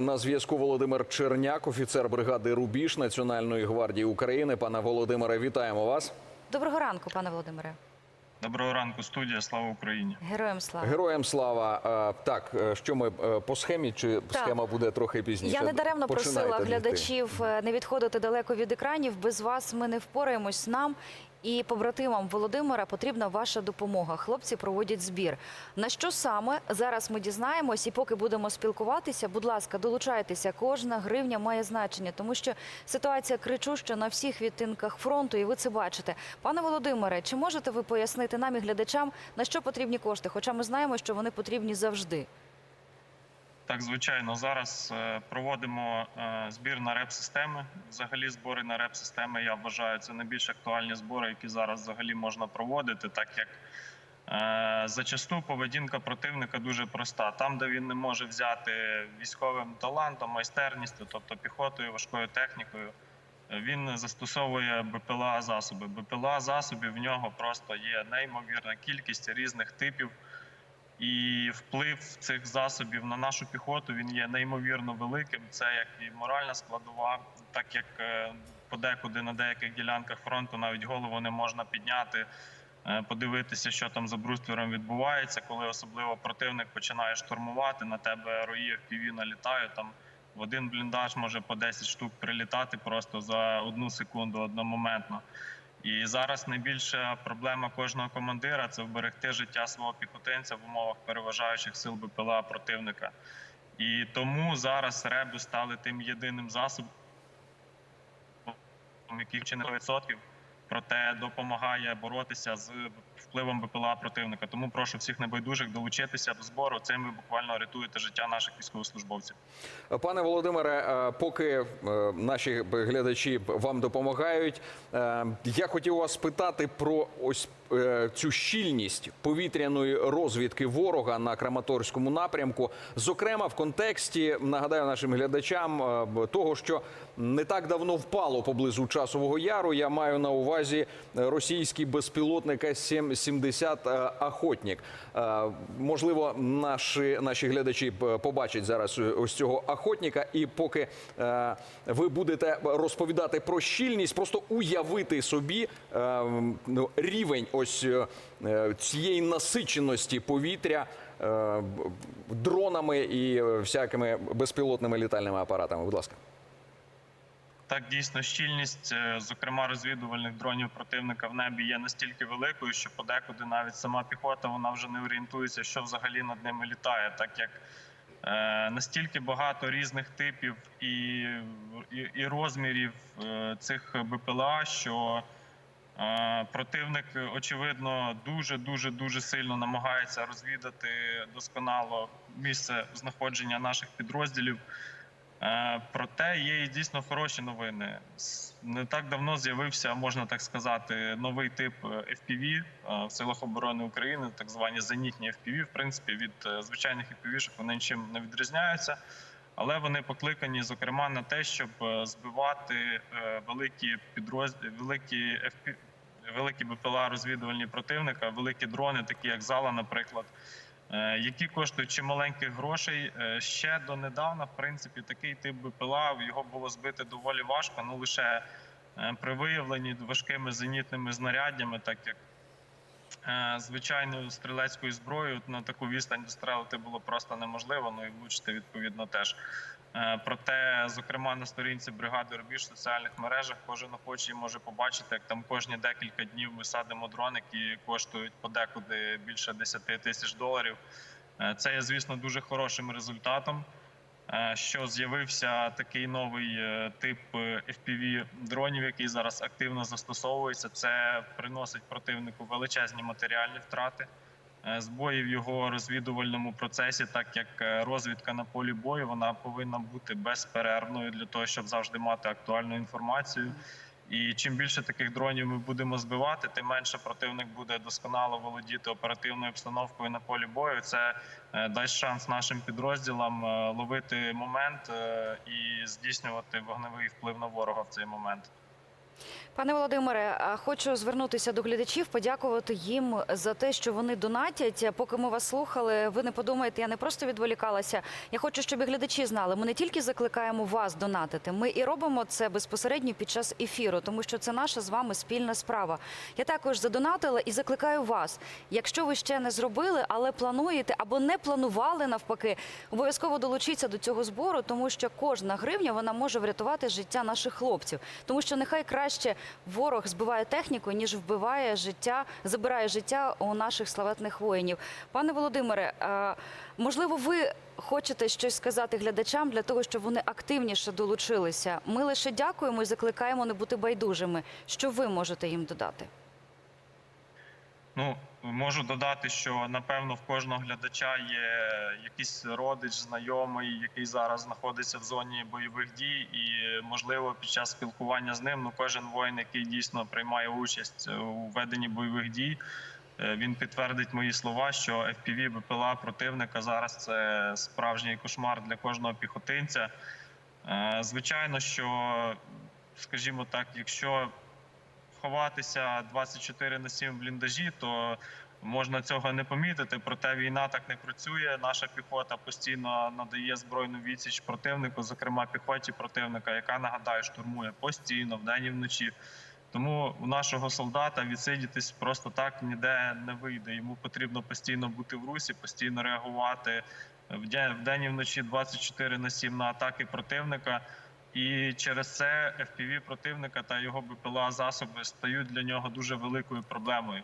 На зв'язку Володимир Черняк, офіцер бригади Рубіж Національної гвардії України. Пане Володимире, вітаємо вас. Доброго ранку, пане Володимире. Доброго ранку, студія. Слава Україні. Героям слава. Героям слава. Е, Так, е, що ми е, по схемі, чи Так. схема буде трохи пізніше? Я не даремно Починайте просила глядачів не відходити далеко від екранів. Без вас ми не впораємось нам. І побратимам Володимира потрібна ваша допомога. Хлопці проводять збір. На що саме зараз ми дізнаємось, і поки будемо спілкуватися, будь ласка, долучайтеся. Кожна гривня має значення, тому що ситуація кричуща на всіх відтинках фронту, і ви це бачите. Пане Володимире, чи можете ви пояснити нам і глядачам на що потрібні кошти? Хоча ми знаємо, що вони потрібні завжди. Так, звичайно, зараз е, проводимо е, збір на реп-системи. Взагалі, збори на реп-системи, я вважаю, це найбільш актуальні збори, які зараз взагалі можна проводити, так як е, зачасту поведінка противника дуже проста. Там, де він не може взяти військовим талантом, майстерністю, тобто піхотою, важкою технікою. Він застосовує БПЛА засоби. БПЛА засобів в нього просто є неймовірна кількість різних типів. І вплив цих засобів на нашу піхоту він є неймовірно великим. Це як і моральна складова, так як е, подекуди на деяких ділянках фронту навіть голову не можна підняти, е, подивитися, що там за бруствером відбувається, коли особливо противник починає штурмувати, на тебе рої FPV налітають там. В один бліндаж може по 10 штук прилітати просто за одну секунду одномоментно. І зараз найбільша проблема кожного командира це вберегти життя свого піхотинця в умовах переважаючих сил БПЛА противника. І тому зараз реби стали тим єдиним засобом, який чи не 100%, проте допомагає боротися з впливом БПЛА противника. Тому прошу всіх небайдужих долучитися до збору. Цим ви буквально рятуєте життя наших військовослужбовців. Пане Володимире, е, поки е, наші глядачі вам допомагають, е, я хотів вас спитати про ось цю щільність повітряної розвідки ворога на Краматорському напрямку. Зокрема, в контексті нагадаю нашим глядачам того, що не так давно впало поблизу часового яру. Я маю на увазі російський безпілотник С-70 «Охотник». Е, Можливо, наші, наші глядачі побачать зараз ось цього охотника. І поки е, ви будете розповідати про щільність, просто уявити собі е, ну, рівень ось е, цієї насиченості повітря е, дронами і е, всякими безпілотними літальними апаратами. Будь ласка. Так, дійсно, щільність, е, зокрема розвідувальних дронів противника в небі є настільки великою, що подекуди навіть сама піхота вона вже не орієнтується, що взагалі над ними літає, так як е, настільки багато різних типів і, і, і розмірів е, цих БПЛА, що противник очевидно дуже дуже дуже сильно намагається розвідати досконало місце знаходження наших підрозділів. Е, Проте є і дійсно хороші новини. Не так давно з'явився, можна так сказати, новий тип е, FPV е, в силах оборони України, так звані зенітні FPV. В принципі, від звичайних FPV-шок вони нічим не відрізняються, але вони покликані, зокрема, на те, щоб збивати великі підрозділи, великі FPV, великі БПЛА розвідувальні противника, великі дрони, такі як зала, наприклад які коштують чималеньких грошей. Е, Ще донедавна, в принципі, такий тип БПЛА його було збити доволі важко, ну лише е, при виявленні важкими зенітними знаряддями, так як е, звичайною стрілецькою зброєю на таку відстань дострелити було просто неможливо, ну і влучити відповідно теж. Е, Проте, зокрема, на сторінці бригади Рубіж в соціальних мережах кожен охочий може побачити, як там кожні декілька днів ми садимо дрони, які коштують подекуди більше 10 тисяч доларів. Е, Це є, звісно, дуже хорошим результатом. Е, Що з'явився такий новий е, тип е, FPV дронів, який зараз активно застосовується. Це приносить противнику величезні матеріальні втрати збої в його розвідувальному процесі, так як розвідка на полі бою вона повинна бути безперервною для того, щоб завжди мати актуальну інформацію. І чим більше таких дронів ми будемо збивати, тим менше противник буде досконало володіти оперативною обстановкою на полі бою. Це е, дасть шанс нашим підрозділам е, ловити момент е, і здійснювати вогневий вплив на ворога в цей момент. Пане Володимире, хочу звернутися до глядачів, подякувати їм за те, що вони донатять. Поки ми вас слухали, ви не подумаєте, я не просто відволікалася. Я хочу, щоб і глядачі знали. Ми не тільки закликаємо вас донатити, ми і робимо це безпосередньо під час ефіру, тому що це наша з вами спільна справа. Я також задонатила і закликаю вас. Якщо ви ще не зробили, але плануєте або не планували навпаки, обов'язково долучіться до цього збору, тому що кожна гривня вона може врятувати життя наших хлопців. Тому що нехай краще ворог збиває техніку, ніж вбиває життя, забирає життя у наших славетних воїнів. Пане Володимире, е, можливо, ви хочете щось сказати глядачам для того, щоб вони активніше долучилися. Ми лише дякуємо і закликаємо не бути байдужими. Що ви можете їм додати? Ну, можу додати, що напевно в кожного глядача є якийсь родич, знайомий, який зараз знаходиться в зоні бойових дій, і можливо під час спілкування з ним ну кожен воїн, який дійсно приймає участь у веденні бойових дій. е, Він підтвердить мої слова, що FPV БПЛА противника зараз це справжній кошмар для кожного піхотинця. Е, Звичайно, що, скажімо так, якщо ховатися 24 на 7 в бліндажі, то можна цього не помітити. Проте війна так не працює. Наша піхота постійно надає збройну відсіч противнику, зокрема піхоті противника, яка нагадаю, штурмує постійно вдень і вночі. Тому у нашого солдата відсидітись просто так ніде не вийде. Йому потрібно постійно бути в русі, постійно реагувати вдень, вдень і вночі 24 на 7 на атаки противника. І через це FPV противника та його БПЛА засоби стають для нього дуже великою проблемою.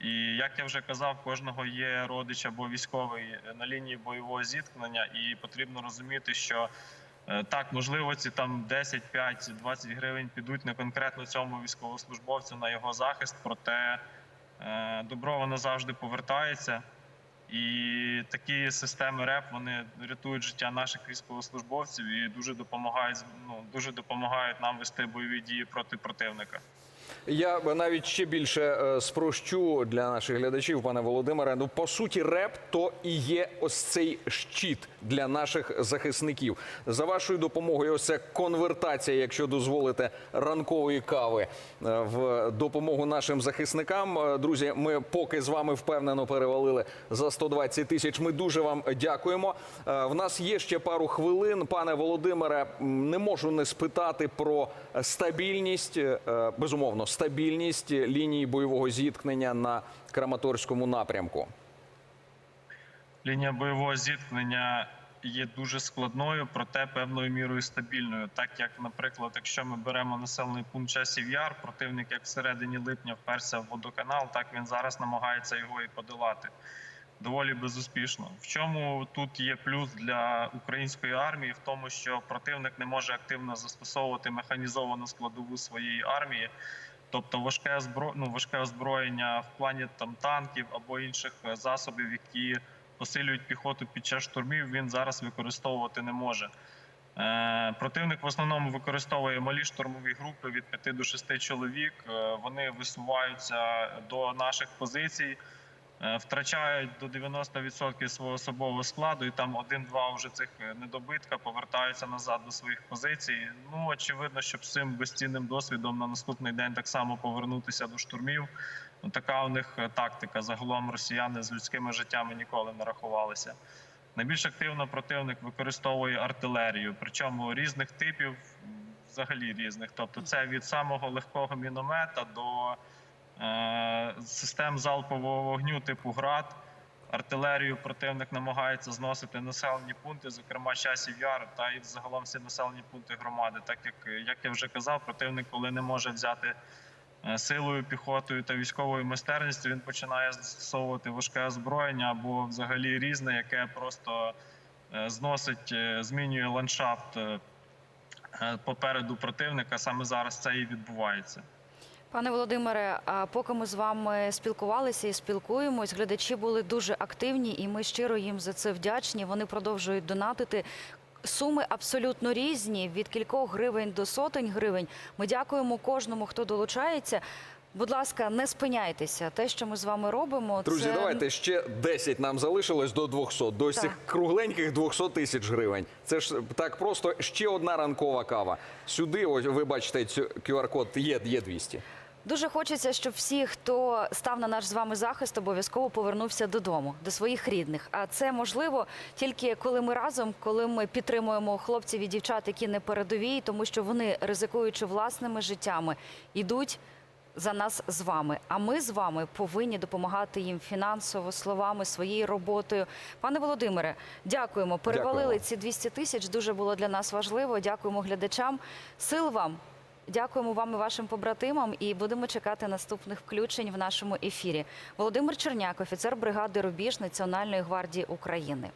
І як я вже казав, кожного є родич або військовий на лінії бойового зіткнення, і потрібно розуміти, що е, так можливо ці там 10, 5, 20 гривень підуть не конкретно цьому військовослужбовцю на його захист, проте е, добро воно завжди повертається. І такі системи РЕП вони рятують життя наших військовослужбовців і дуже допомагають ну, дуже допомагають нам вести бойові дії проти противника. Я навіть ще більше е, спрощу для наших глядачів, пане Володимире. Ну по суті, реп то і є ось цей щит для наших захисників. За вашою допомогою, ось ця конвертація, якщо дозволите, ранкової кави е, в допомогу нашим захисникам. Е, Друзі, ми поки з вами впевнено перевалили за 120 тисяч. Ми дуже вам дякуємо. В нас є ще пару хвилин. Пане Володимире, не можу не спитати про стабільність, безумовно, стабільність лінії бойового зіткнення на Краматорському напрямку. Лінія бойового зіткнення є дуже складною, проте певною мірою стабільною. Так як, наприклад, якщо ми беремо населений пункт часів яр, противник як всередині липня вперся в водоканал, так він зараз намагається його і подолати. Доволі безуспішно. В чому тут є плюс для української армії? В тому, що противник не може активно застосовувати механізовану складову своєї армії, тобто важке збро... ну, важке озброєння в плані там танків або інших е, засобів, які посилюють піхоту під час штурмів, він зараз використовувати не може. Е, Противник в основному використовує малі штурмові групи від 5 до 6 чоловік. Е, Вони висуваються до наших позицій, втрачають до 90% свого особового складу, і там один-два вже цих е, недобитка повертаються назад до своїх позицій. Ну очевидно, щоб з цим безцінним досвідом на наступний день так само повернутися до штурмів. Ну, така у них е, тактика. Загалом росіяни з людськими життями ніколи не рахувалися. Найбільш активно противник використовує артилерію, причому різних типів, взагалі різних. Тобто, це від самого легкого міномета до е, систем залпового вогню типу ГРАД. Артилерію противник намагається зносити населені пункти, зокрема часів яр та і загалом всі населені пункти громади. Так як як я вже казав, противник, коли не може взяти е, силою, піхотою та військовою майстерністю, він починає застосовувати важке озброєння або взагалі різне, яке просто е, зносить, е, змінює ландшафт е, е, попереду противника. Саме зараз це і відбувається. Пане Володимире, поки ми з вами спілкувалися і спілкуємось, глядачі були дуже активні, і ми щиро їм за це вдячні. Вони продовжують донатити. Суми абсолютно різні від кількох гривень до сотень гривень. Ми дякуємо кожному, хто долучається. Будь ласка, не спиняйтеся. Те, що ми з вами робимо, Друзі, це давайте ще 10 нам залишилось до 200, до цих кругленьких 200 тисяч гривень. Це ж так просто ще одна ранкова кава. Сюди, ось ви бачите, QR-код є, є 200. Дуже хочеться, щоб всі, хто став на наш з вами захист, обов'язково повернувся додому, до своїх рідних. А це можливо тільки коли ми разом, коли ми підтримуємо хлопців і дівчат, які не передовій, тому що вони, ризикуючи власними життями, йдуть. За нас з вами, а ми з вами повинні допомагати їм фінансово, словами, своєю роботою. Пане Володимире, дякуємо. Перевалили Дякуємо. ці 200 тисяч. Дуже було для нас важливо. Дякуємо глядачам. Сил вам. Дякуємо вам і вашим побратимам, і будемо чекати наступних включень в нашому ефірі. Володимир Черняк, офіцер бригади Рубіж Національної гвардії України.